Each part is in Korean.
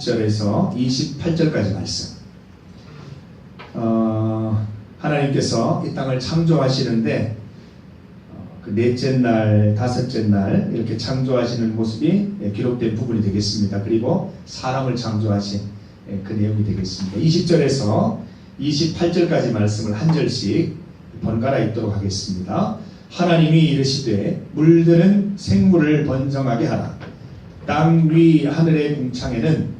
20절에서 28절까지 말씀. 어, 하나님께서 이 땅을 창조하시는데 어, 그 넷째 날, 다섯째 날 이렇게 창조하시는 모습이 예, 기록된 부분이 되겠습니다. 그리고 사람을 창조하신 예, 그 내용이 되겠습니다. 20절에서 28절까지 말씀을 한 절씩 번갈아 읽도록 하겠습니다. 하나님이 이르시되 물들은 생물을 번성하게 하라. 땅 위 하늘의 궁창에는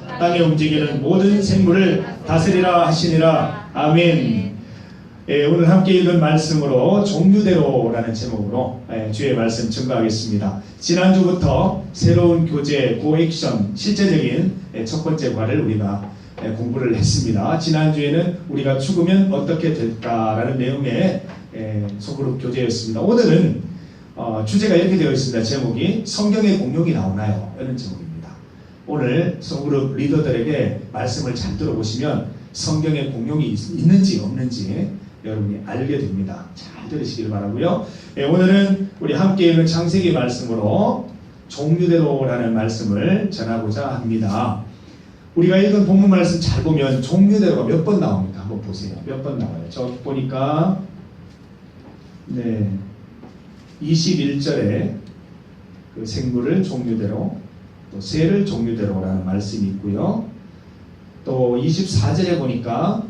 땅에 움직이는 모든 생물을 다스리라 하시니라 아멘. 예, 오늘 함께 읽은 말씀으로 종류대로라는 제목으로 예, 주의 말씀 증거하겠습니다. 지난주부터 새로운 교재, 고액션, 실제적인 예, 첫 번째 과를 우리가 예, 공부를 했습니다. 지난주에는 우리가 죽으면 어떻게 될까라는 내용의 예, 소그룹 교재였습니다. 오늘은 어, 주제가 이렇게 되어 있습니다. 제목이 성경의 공룡이 나오나요? 이런 제목입니다. 오늘 소그룹 리더들에게 말씀을 잘 들어보시면 성경에 공룡이 있- 있는지 없는지 여러분이 알게 됩니다. 잘 들으시길 바라고요. 예, 오늘은 우리 함께 읽은 창세기 말씀으로 종류대로라는 말씀을 전하고자 합니다. 우리가 읽은 본문 말씀 잘 보면 종류대로가 몇 번 나옵니까? 한번 보세요. 몇 번 나와요? 저기 보니까 네 21절에 그 생물을 종류대로 또 새를 종류대로 라는 말씀이 있고요. 또 24절에 보니까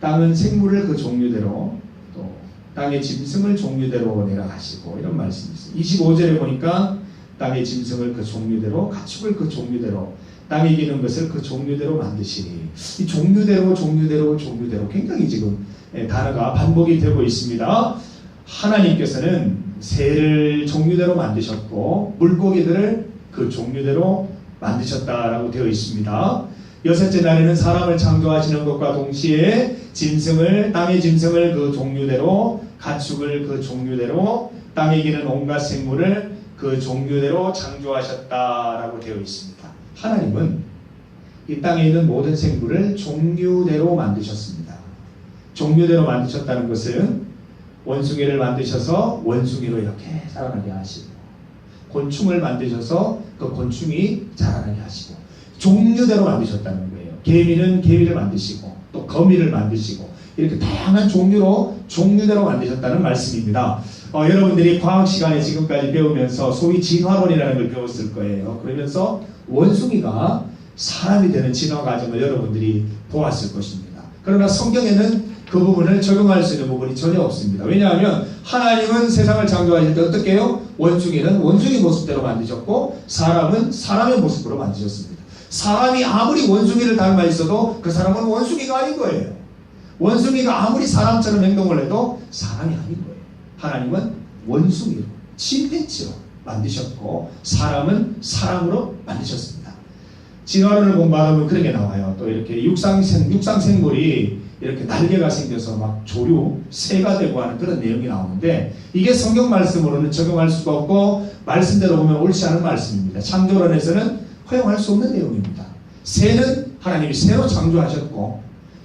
땅은 생물을 그 종류대로 또 땅의 짐승을 종류대로 내라 하시고 이런 말씀이 있어요. 25절에 보니까 땅의 짐승을 그 종류대로 가축을 그 종류대로 땅에 기는 것을 그 종류대로 만드시니 이 종류대로 종류대로 종류대로 굉장히 지금 예, 단어가 반복이 되고 있습니다. 하나님께서는 새를 종류대로 만드셨고 물고기들을 그 종류대로 만드셨다라고 되어 있습니다. 여섯째 날에는 사람을 창조하시는 것과 동시에 짐승을 땅의 짐승을 그 종류대로 가축을 그 종류대로 땅에 기는 온갖 생물을 그 종류대로 창조하셨다라고 되어 있습니다. 하나님은 이 땅에 있는 모든 생물을 종류대로 만드셨습니다. 종류대로 만드셨다는 것은 원숭이를 만드셔서 원숭이로 이렇게 자라나게 하시고 곤충을 만드셔서 그 곤충이 자라나게 하시고 종류대로 만드셨다는 거예요. 개미는 개미를 만드시고 또 거미를 만드시고 이렇게 다양한 종류로 종류대로 만드셨다는 말씀입니다. 어, 여러분들이 과학 시간에 지금까지 배우면서 소위 진화론이라는 걸 배웠을 거예요. 그러면서 원숭이가 사람이 되는 진화 과정을 여러분들이 보았을 것입니다. 그러나 성경에는 그 부분을 적용할 수 있는 부분이 전혀 없습니다. 왜냐하면 하나님은 세상을 창조하실 때 어떻게 해요? 원숭이는 원숭이 모습대로 만드셨고 사람은 사람의 모습으로 만드셨습니다. 사람이 아무리 원숭이를 닮아 있어도 그 사람은 원숭이가 아닌 거예요. 원숭이가 아무리 사람처럼 행동을 해도 사람이 아닌 거예요. 하나님은 원숭이로, 침팬지로 만드셨고 사람은 사람으로 만드셨습니다. 진화론을 공부하면 그런 게 나와요. 또 이렇게 육상생, 육상 생물이 이렇게 날개가 생겨서 막 조류, 새가 되고 하는 그런 내용이 나오는데 이게 성경 말씀으로는 적용할 수가 없고 말씀대로 보면 옳지 않은 말씀입니다. 창조론에서는 허용할 수 없는 내용입니다. 새는 하나님이 새로 창조하셨고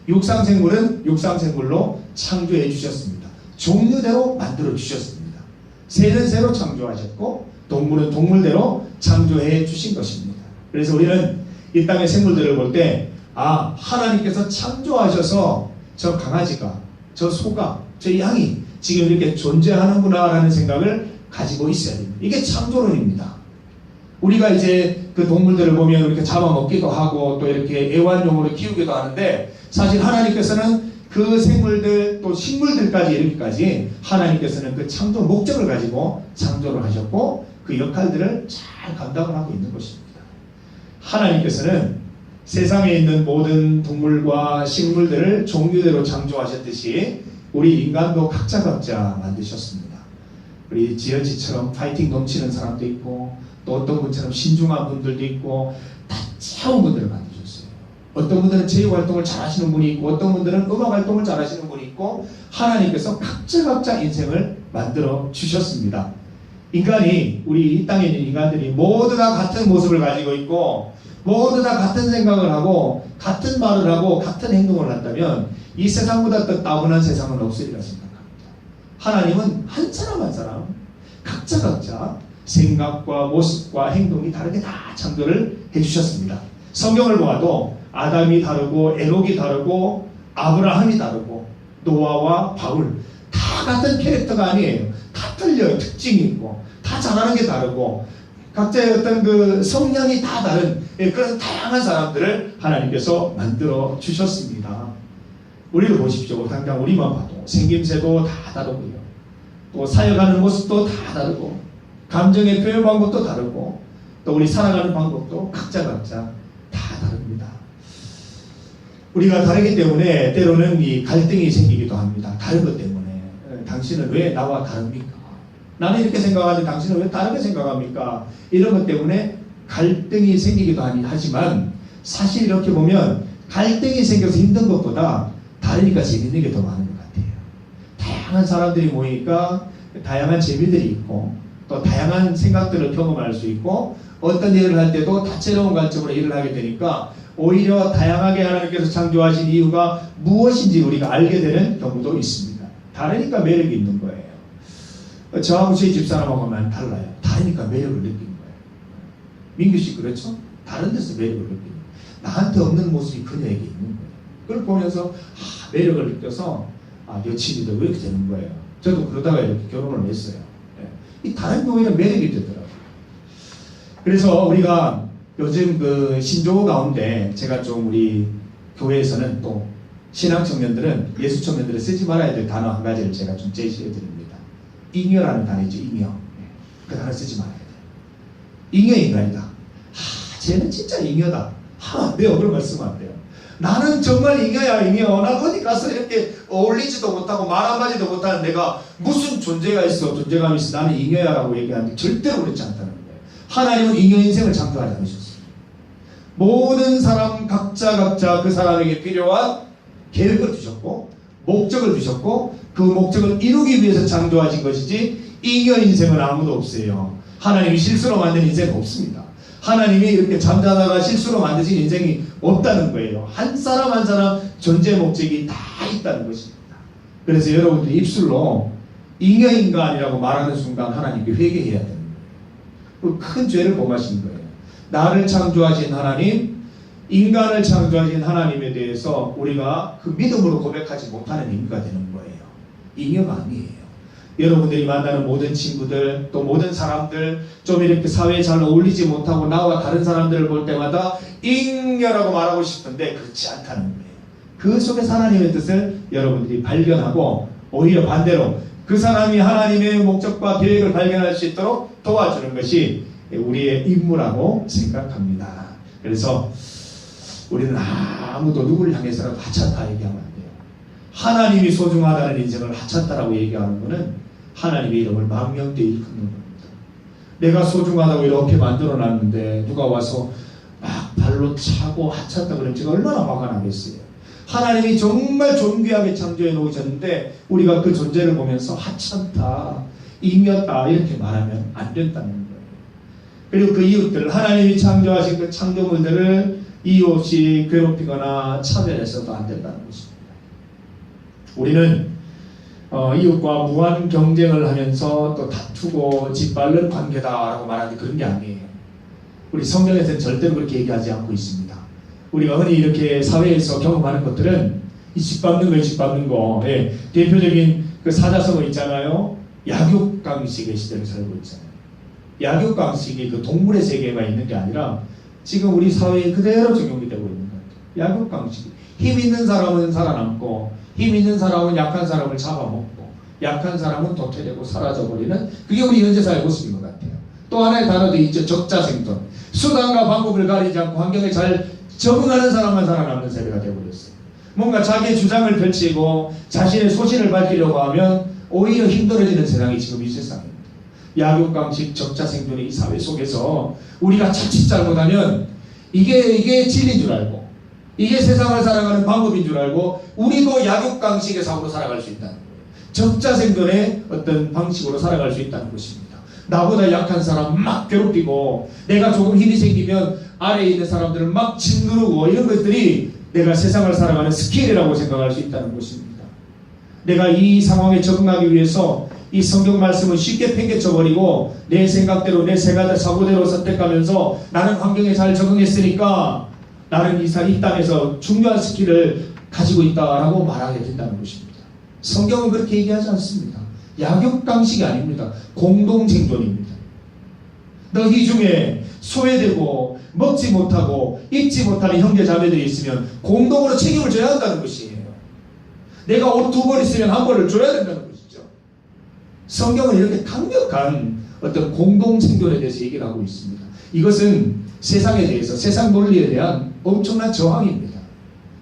육상 생물은 육상 생물로 창조해 주셨습니다. 종류대로 만들어 주셨습니다. 새는 새로 창조하셨고 동물은 동물대로 창조해 주신 것입니다. 그래서 우리는 이 땅의 생물들을 볼 때 아, 하나님께서 창조하셔서 저 강아지가, 저 소가, 저 양이 지금 이렇게 존재하는구나라는 생각을 가지고 있어야 됩니다. 이게 창조론입니다. 우리가 이제 그 동물들을 보면 이렇게 잡아먹기도 하고 또 이렇게 애완용으로 키우기도 하는데 사실 하나님께서는 그 생물들 또 식물들까지 이르기까지 하나님께서는 그 창조 목적을 가지고 창조를 하셨고 그 역할들을 잘 감당을 하고 있는 것입니다. 하나님께서는 세상에 있는 모든 동물과 식물들을 종류대로 창조하셨듯이 우리 인간도 각자 각자 만드셨습니다. 우리 지연씨처럼 파이팅 넘치는 사람도 있고 또 어떤 분처럼 신중한 분들도 있고 다채로운 분들을 만드셨어요. 어떤 분들은 제휴 활동을 잘 하시는 분이 있고 어떤 분들은 음악 활동을 잘 하시는 분이 있고 하나님께서 각자 각자 인생을 만들어 주셨습니다. 인간이 우리 이 땅에 있는 인간들이 모두 다 같은 모습을 가지고 있고 모두 다 같은 생각을 하고 같은 말을 하고 같은 행동을 한다면 이 세상보다 더 따분한 세상은 없으리라 생각합니다. 하나님은 한 사람 한 사람 각자 각자 생각과 모습과 행동이 다르게 다 창조를 해주셨습니다. 성경을 보아도 아담이 다르고 에녹이 다르고 아브라함이 다르고 노아와 바울 다 같은 캐릭터가 아니에요. 다 틀려요. 특징이 있고 다 잘하는 게 다르고 각자의 어떤 그 성향이 다 다른 예, 그런 다양한 사람들을 하나님께서 만들어 주셨습니다. 우리를 보십시오. 당장 우리만 봐도 생김새도 다 다르고요. 또 사역하는 모습도 다 다르고 감정의 표현 방법도 다르고 또 우리 살아가는 방법도 각자 각자 다 다릅니다. 우리가 다르기 때문에 때로는 이 갈등이 생기기도 합니다. 다른 것 때문에 에, 당신은 왜 나와 다릅니까? 나는 이렇게 생각하는데 당신은 왜 다르게 생각합니까? 이런 것 때문에 갈등이 생기기도 하지만 사실 이렇게 보면 갈등이 생겨서 힘든 것보다 다르니까 재밌는 게 더 많은 것 같아요. 다양한 사람들이 모이니까 다양한 재미들이 있고 또 다양한 생각들을 경험할 수 있고 어떤 일을 할 때도 다채로운 관점으로 일을 하게 되니까 오히려 다양하게 하나님께서 창조하신 이유가 무엇인지 우리가 알게 되는 경우도 있습니다. 다르니까 매력이 있는 거예요. 저하고 저희 집사람하고만 달라요. 다르니까 매력을 느끼는 거예요. 민규 씨 그렇죠? 다른 데서 매력을 느끼는 거예요. 나한테 없는 모습이 그녀에게 있는 거예요. 그걸 보면서 아, 매력을 느껴서 아, 여친이도 왜 이렇게 되는 거예요. 저도 그러다가 이렇게 결혼을 했어요. 예. 이 다른 교회는 매력이 되더라고요. 그래서 우리가 요즘 그 신조어 가운데 제가 좀 우리 교회에서는 또 신앙 청년들은 예수 청년들을 쓰지 말아야 될 단어 한 가지를 제가 좀 제시해 드립니다. 잉여라는 단어죠, 잉여. 예. 그 단어 쓰지 말아야 돼요. 잉여 인간이다. 하, 쟤는 진짜 잉여다. 하면 안 돼요. 그런 말 쓰면 안 돼요. 나는 정말 잉여야 잉여. 나 어디 가서 이렇게 어울리지도 못하고 말 한마디도 못하는 내가 무슨 존재가 있어 존재감이 있어 나는 잉여야라고 얘기하는데 절대로 그렇지 않다는 거예요. 하나님은 잉여 인생을 창조하지 않으셨어요. 모든 사람 각자 각자 그 사람에게 필요한 계획을 주셨고 목적을 주셨고 그 목적을 이루기 위해서 창조하신 것이지 잉여 인생은 아무도 없어요. 하나님이 실수로 만든 인생은 없습니다. 하나님이 이렇게 잠자다가 실수로 만드신 인생이 없다는 거예요. 한 사람 한 사람 존재 목적이 다 있다는 것입니다. 그래서 여러분들 입술로 잉여인간이라고 말하는 순간 하나님께 회개해야 됩니다. 그큰 죄를 범하신 거예요. 나를 창조하신 하나님, 인간을 창조하신 하나님에 대해서 우리가 그 믿음으로 고백하지 못하는 의미가 되는 거예요. 잉여가 아니에요. 여러분들이 만나는 모든 친구들, 또 모든 사람들, 좀 이렇게 사회에 잘 어울리지 못하고 나와 다른 사람들을 볼 때마다 잉여라고 말하고 싶은데 그렇지 않다는 거예요. 그 속에서 하나님의 뜻을 여러분들이 발견하고 오히려 반대로 그 사람이 하나님의 목적과 계획을 발견할 수 있도록 도와주는 것이 우리의 임무라고 생각합니다. 그래서 우리는 아무도 누구를 향해서라도 하찮다 얘기하면 안 돼요. 하나님이 소중하다는 인생을 하찮다라고 얘기하는 것은 하나님의 이름을 망명되이 일컫는 겁니다. 내가 소중하다고 이렇게 만들어 놨는데 누가 와서 막 발로 차고 하찮다 그러면 제가 얼마나 화가 나겠어요. 하나님이 정말 존귀하게 창조해 놓으셨는데 우리가 그 존재를 보면서 하찮다, 잉였다 이렇게 말하면 안 된다는 거예요. 그리고 그 이웃들 하나님이 창조하신 그 창조물들을 이유 없이 괴롭히거나 차별해서도 안 된다는 것입니다. 우리는 어, 이웃과 무한 경쟁을 하면서 또 다투고 짓밟는 관계다라고 말하는데 그런 게 아니에요. 우리 성경에서는 절대로 그렇게 얘기하지 않고 있습니다. 우리가 흔히 이렇게 사회에서 경험하는 것들은 이 짓밟는 거, 짓밟는 거, 예, 대표적인 그 사자성어 있잖아요. 약육강식의 시대를 살고 있잖아요. 약육강식이 그 동물의 세계에만 있는 게 아니라 지금 우리 사회에 그대로 적용이 되고 있는 것 같아요. 약육강식. 힘 있는 사람은 살아남고 힘 있는 사람은 약한 사람을 잡아먹고 약한 사람은 도태되고 사라져버리는 그게 우리 현재 사회 모습인 것 같아요. 또 하나의 단어도 있죠. 적자생존. 수단과 방법을 가리지 않고 환경에 잘 적응하는 사람만 살아남는 세대가 되어버렸어요. 뭔가 자기의 주장을 펼치고 자신의 소신을 밝히려고 하면 오히려 힘들어지는 세상이 지금 이 세상입니다. 약육강식 적자생존의 이 사회 속에서 우리가 자칫 잘못하면 이게 이게 진리인 줄 알고 이게 세상을 살아가는 방법인 줄 알고 우리도 약육강식의 삶으로 살아갈 수 있다는 거예요. 적자생존의 어떤 방식으로 살아갈 수 있다는 것입니다. 나보다 약한 사람 막 괴롭히고 내가 조금 힘이 생기면 아래에 있는 사람들을 막 짓누르고 이런 것들이 내가 세상을 살아가는 스킬이라고 생각할 수 있다는 것입니다. 내가 이 상황에 적응하기 위해서 이 성경 말씀을 쉽게 팽개쳐 버리고 내 생각대로 내 생각대 사고대로 선택하면서 나는 환경에 잘 적응했으니까 나는 이, 사- 이 땅에서 중요한 스킬을 가지고 있다라고 말하게 된다는 것입니다. 성경은 그렇게 얘기하지 않습니다. 약육강식이 아닙니다. 공동생존입니다. 너희 중에 소외되고 먹지 못하고 입지 못하는 형제 자매들이 있으면 공동으로 책임을 져야 한다는 것이에요. 내가 옷 두 벌 있으면 한 벌을 줘야 된다는 것이죠. 성경은 이렇게 강력한 어떤 공동생존에 대해서 얘기를 하고 있습니다. 이것은 세상에 대해서 세상 논리에 대한 엄청난 저항입니다.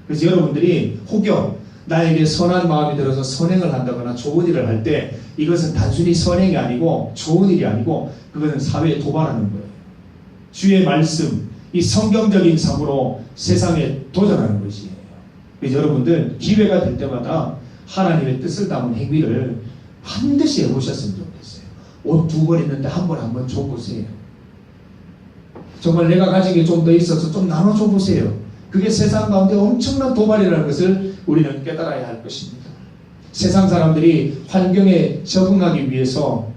그래서 여러분들이 혹여 나에게 선한 마음이 들어서 선행을 한다거나 좋은 일을 할 때 이것은 단순히 선행이 아니고 좋은 일이 아니고 그것은 사회에 도발하는 거예요. 주의 말씀, 이 성경적인 삶으로 세상에 도전하는 것이에요. 여러분들 기회가 될 때마다 하나님의 뜻을 담은 행위를 반드시 해보셨으면 좋겠어요. 옷 두 벌 있는데 한 벌 한 번 줘보세요. 정말 내가 가진 게 좀 더 있어서 좀 나눠줘 보세요. 그게 세상 가운데 엄청난 도발이라는 것을 우리는 깨달아야 할 것입니다. 세상 사람들이 환경에 적응하기 위해서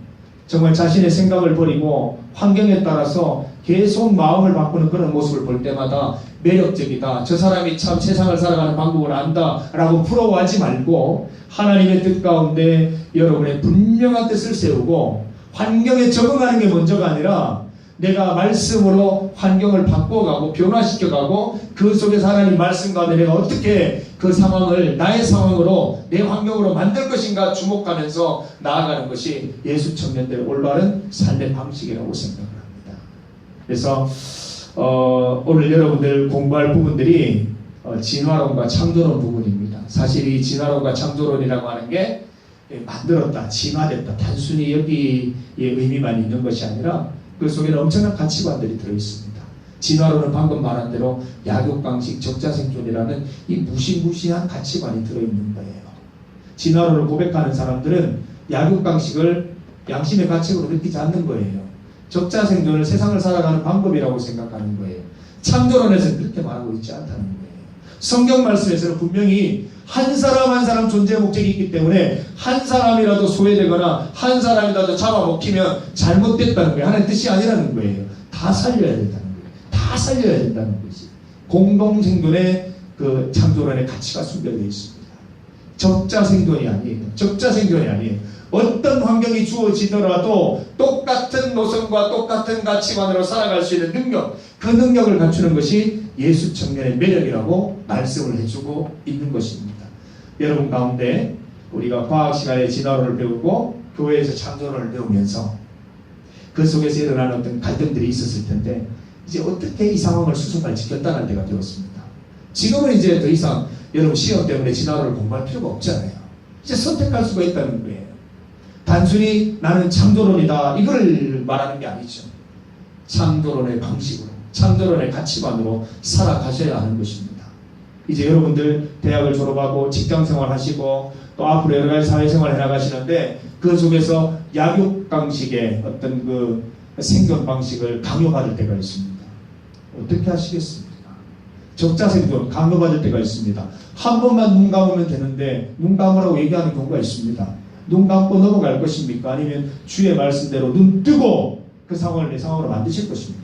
정말 자신의 생각을 버리고 환경에 따라서 계속 마음을 바꾸는 그런 모습을 볼 때마다 매력적이다. 저 사람이 참 세상을 살아가는 방법을 안다. 라고 부러워하지 말고 하나님의 뜻 가운데 여러분의 분명한 뜻을 세우고 환경에 적응하는 게 먼저가 아니라 내가 말씀으로 환경을 바꿔가고 변화시켜가고 그 속에서 하나님 말씀 가운데 내가 어떻게 그 상황을 나의 상황으로 내 환경으로 만들 것인가 주목하면서 나아가는 것이 예수 청년들의 올바른 삶의 방식이라고 생각을 합니다. 그래서 어, 오늘 여러분들 공부할 부분들이 어, 진화론과 창조론 부분입니다. 사실 이 진화론과 창조론이라고 하는 게 예, 만들었다, 진화됐다, 단순히 여기에 의미만 있는 것이 아니라 그 속에는 엄청난 가치관들이 들어 있습니다. 진화론은 방금 말한 대로 약육강식 적자생존이라는 이 무시무시한 가치관이 들어 있는 거예요. 진화론을 고백하는 사람들은 약육강식을 양심의 가책으로 느끼지 않는 거예요. 적자생존을 세상을 살아가는 방법이라고 생각하는 거예요. 창조론에서는 그렇게 말하고 있지 않다는 거예요. 성경 말씀에서는 분명히 한 사람 한 사람 존재 목적이 있기 때문에 한 사람이라도 소외되거나 한 사람이라도 잡아먹히면 잘못됐다는 거예요. 하나님 뜻이 아니라는 거예요. 다 살려야 된다는 거예요. 다 살려야 된다는 거지. 공동생존의 그 창조론의 가치가 숨겨져 있습니다. 적자 생존이 아니에요. 적자 생존이 아니에요. 어떤 환경이 주어지더라도 똑같은 노선과 똑같은 가치관으로 살아갈 수 있는 능력, 그 능력을 갖추는 것이 예수 청년의 매력이라고 말씀을 해주고 있는 것입니다. 여러분 가운데 우리가 과학 시간에 진화론을 배우고 교회에서 창조론을 배우면서 그 속에서 일어나는 어떤 갈등들이 있었을 텐데 이제 어떻게 이 상황을 수순할지 결단할 때가 되었습니다. 지금은 이제 더 이상 여러분 시험 때문에 진화론을 공부할 필요가 없잖아요. 이제 선택할 수가 있다는 거예요. 단순히 나는 창조론이다 이걸 말하는 게 아니죠. 창조론의 방식으로, 창조론의 가치관으로 살아가셔야 하는 것입니다. 이제 여러분들 대학을 졸업하고 직장 생활 하시고 또 앞으로 여러 가지 사회생활 해나가시는데 그 속에서 약육강식의 어떤 그 생존 방식을 강요받을 때가 있습니다. 어떻게 하시겠습니까? 적자 생존 강요받을 때가 있습니다. 한 번만 눈 감으면 되는데 눈 감으라고 얘기하는 경우가 있습니다. 눈 감고 넘어갈 것입니까? 아니면 주의 말씀대로 눈 뜨고 그 상황을 내 상황으로 만드실 것입니까?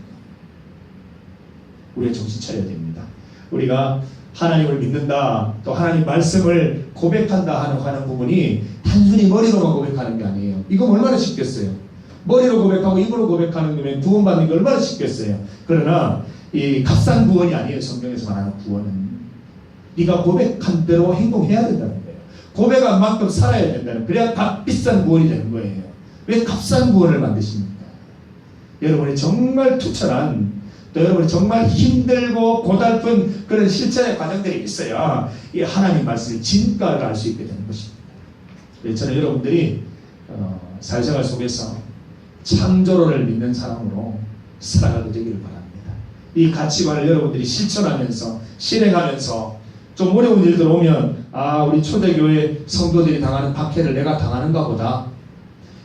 우리가 정신 차려야 됩니다. 우리가 하나님을 믿는다, 또 하나님 말씀을 고백한다 하는, 하는 부분이 단순히 머리로만 고백하는 게 아니에요. 이거 얼마나 쉽겠어요? 머리로 고백하고 입으로 고백하는 거면 구원받는 게 얼마나 쉽겠어요? 그러나 이 값싼 구원이 아니에요. 성경에서 말하는 구원은. 네가 고백한 대로 행동해야 된다는 거예요. 고백한 만큼 살아야 된다는 그래야 값비싼 구원이 되는 거예요. 왜 값싼 구원을 만드십니까? 여러분이 정말 투철한 또 여러분이 정말 힘들고 고달픈 그런 실천의 과정들이 있어야 이 하나님 말씀의 진가를 알 수 있게 되는 것입니다. 저는 여러분들이 어, 사회생활 속에서 창조론을 믿는 사람으로 살아가게 되기를 바랍니다. 이 가치관을 여러분들이 실천하면서 실행하면서 좀 어려운 일들 오면 아 우리 초대교회 성도들이 당하는 박해를 내가 당하는가 보다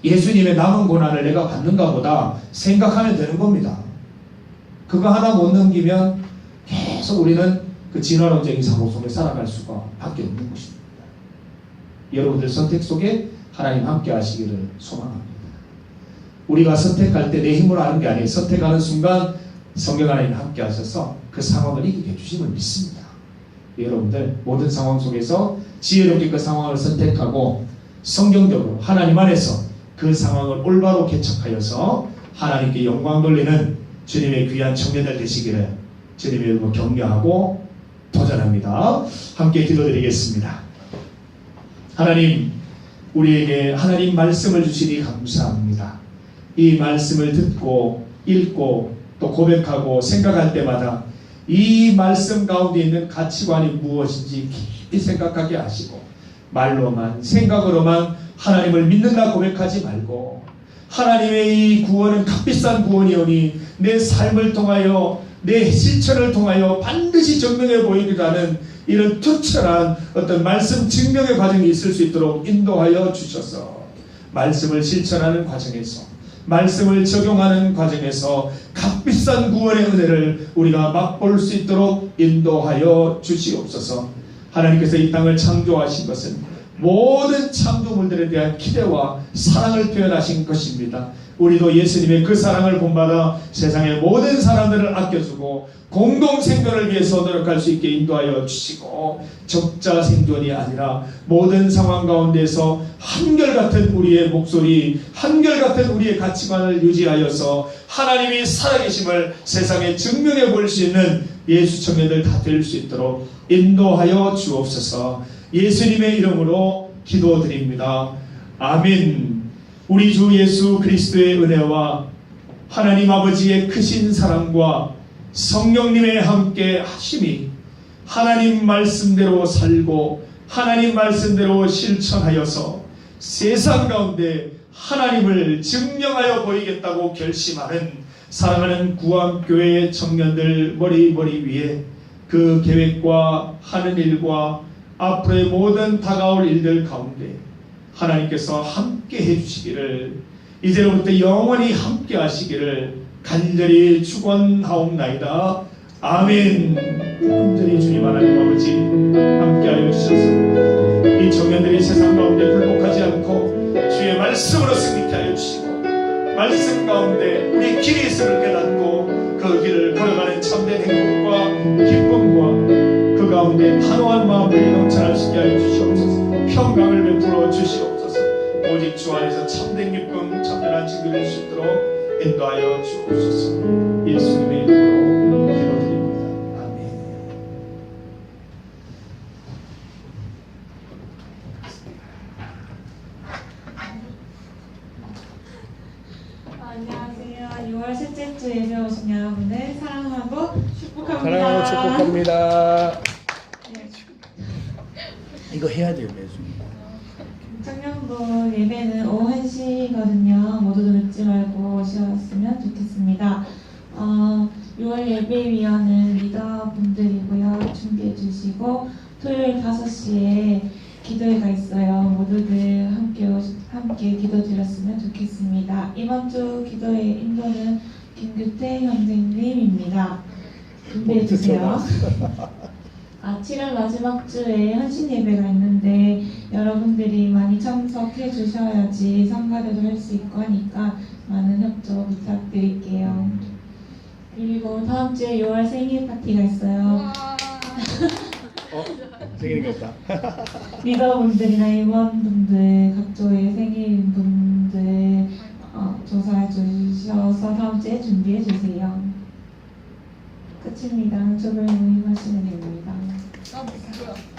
예수님의 남은 고난을 내가 받는가 보다 생각하면 되는 겁니다. 그거 하나 못 넘기면 계속 우리는 그 진화론적인 사고 속에 살아갈 수가 밖에 없는 것입니다. 여러분들 선택 속에 하나님 함께 하시기를 소망합니다. 우리가 선택할 때 내 힘으로 하는 게 아니에요. 선택하는 순간 성경 하나님 함께 하셔서 그 상황을 이기게 해주심을 믿습니다. 여러분들 모든 상황 속에서 지혜롭게 그 상황을 선택하고 성경적으로 하나님 안에서 그 상황을 올바로 개척하여서 하나님께 영광 돌리는 주님의 귀한 청년들 되시기를 주님의 이름으로 격려하고 도전합니다. 함께 기도드리겠습니다. 하나님, 우리에게 하나님 말씀을 주시니 감사합니다. 이 말씀을 듣고 읽고 또 고백하고 생각할 때마다 이 말씀 가운데 있는 가치관이 무엇인지 깊이 생각하게 하시고 말로만 생각으로만 하나님을 믿는다 고백하지 말고 하나님의 이 구원은 값비싼 구원이오니 내 삶을 통하여 내 실천을 통하여 반드시 증명해 보이리라는 이런 투철한 어떤 말씀 증명의 과정이 있을 수 있도록 인도하여 주셔서 말씀을 실천하는 과정에서 말씀을 적용하는 과정에서 값비싼 구원의 은혜를 우리가 맛볼 수 있도록 인도하여 주시옵소서. 하나님께서 이 땅을 창조하신 것은 모든 창조물들에 대한 기대와 사랑을 표현하신 것입니다. 우리도 예수님의 그 사랑을 본받아 세상의 모든 사람들을 아껴주고 공동 생존을 위해서 노력할 수 있게 인도하여 주시고 적자 생존이 아니라 모든 상황 가운데서 한결같은 우리의 목소리, 한결같은 우리의 가치관을 유지하여서 하나님이 살아계심을 세상에 증명해 볼 수 있는 예수 청년들 다 될 수 있도록 인도하여 주옵소서. 예수님의 이름으로 기도드립니다. 아멘. 우리 주 예수 그리스도의 은혜와 하나님 아버지의 크신 사랑과 성령님의 함께 하심이 하나님 말씀대로 살고 하나님 말씀대로 실천하여서 세상 가운데 하나님을 증명하여 보이겠다고 결심하는 사랑하는 구암교회 청년들 머리 머리 위에 그 계획과 하는 일과 앞으로의 모든 다가올 일들 가운데 하나님께서 함께 해주시기를 이제로부터 영원히 함께 하시기를 간절히 축원하옵나이다. 아멘. 온전히 주님 하나님 아버지 함께 하여 주셔서 이 청년들이 세상 가운데 굴복하지 않고 주의 말씀으로 승리케 하여 주시고 말씀 가운데 우리 길이 있음을 깨닫고 그 길을 단호한 넘쳐날 수 있게 하여 주시옵소서 평강을 베풀어 주시옵소서 오직 주 안에서 참된 기쁨 참된 안식을 누릴 수 있도록 인도하여 주옵소서 예수님의 이름으로 기도드립니다 아멘 안녕하세요. 6월 셋째 주 예배 오신 여러분을 사랑하고 축복합니다. 사랑하고 축복합니다. 네, 이거 해야 돼요 매주. 청년부 예배는 오후 1시거든요. 모두들 늦지 말고 오셨으면 좋겠습니다. 어, 6월 예배위원은 리더분들이고요. 준비해 주시고 토요일 5시에 기도회가 있어요. 모두들 함께 함께 기도 드렸으면 좋겠습니다. 이번 주 기도회 인도는 김규태 형제님입니다. 준비해 주세요. 아, 7월 마지막 주에 헌신 예배가 있는데 여러분들이 많이 참석해 주셔야지 성가대도 할 수 있고 하니까 많은 협조 부탁드릴게요. 그리고 다음 주에 6월 생일 파티가 있어요. 어? 생일인가 보다. 리더분들이나 임원분들 각조의 생일분들 어, 조사해 주셔서 다음 주에 준비해 주세요. 끝입니다. 조별 모임 하시면 됩니다. 아, 뭐야.